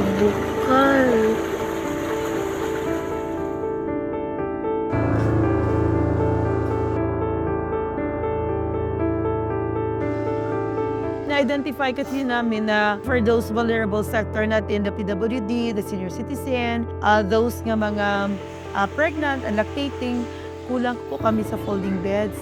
Bukal. Na-identify kasi namin na for those vulnerable sector natin, the PWD, the senior citizen, uh, those nga mga uh, pregnant and lactating, kulang po kami sa folding beds.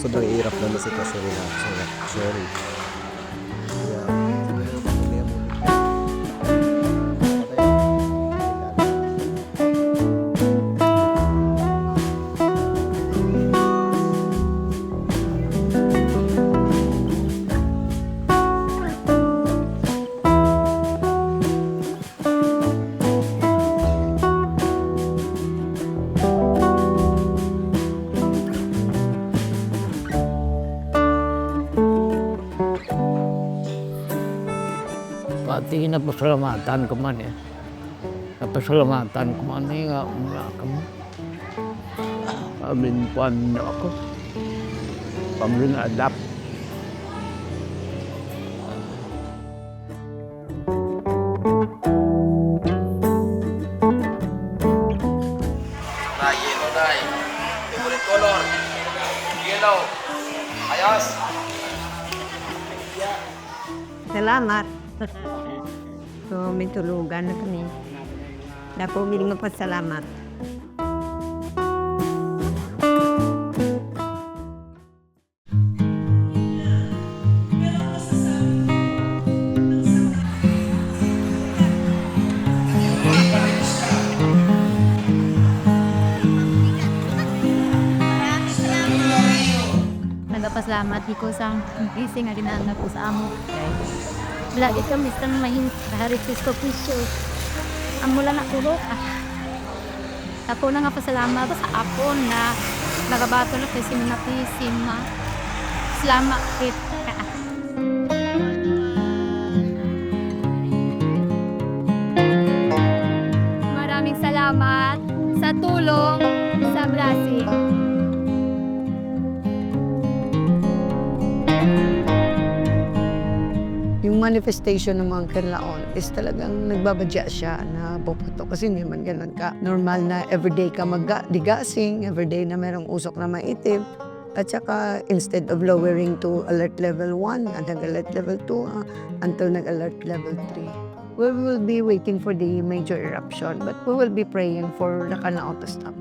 Sobrang hirap na na sitwasyon nila. Sorry. Sorry. Pati napasalamatan ko man eh. Napasalamatan ko man eh nga umla ka mo. Paminpuan na ako. Pamrin adap. Tay, yellow tay. Favorite color. Yellow. Ayos. Salamat. So, may tulugan na kami. Dako miling magpasalamat. Nagapasalamat di ko sa blessing nga ginana ko sa amo. Lagi kami sa mahin hari Cristo Pisyo. Amo lang nakulok. Ah. Ako na nga pasalamat sa apon na nagabato na kay Siminati Sima. Salamat kit. Maraming salamat sa tulong manifestation ng mga Kerlaon is talagang nagbabadya siya na puputo. Kasi hindi man ganun ka. Normal na everyday ka magdigasing, everyday na merong usok na maitim. At saka instead of lowering to alert level 1 at nag-alert level 2 ah, until nag-alert level 3. We will be waiting for the major eruption but we will be praying for Lacanao to stop.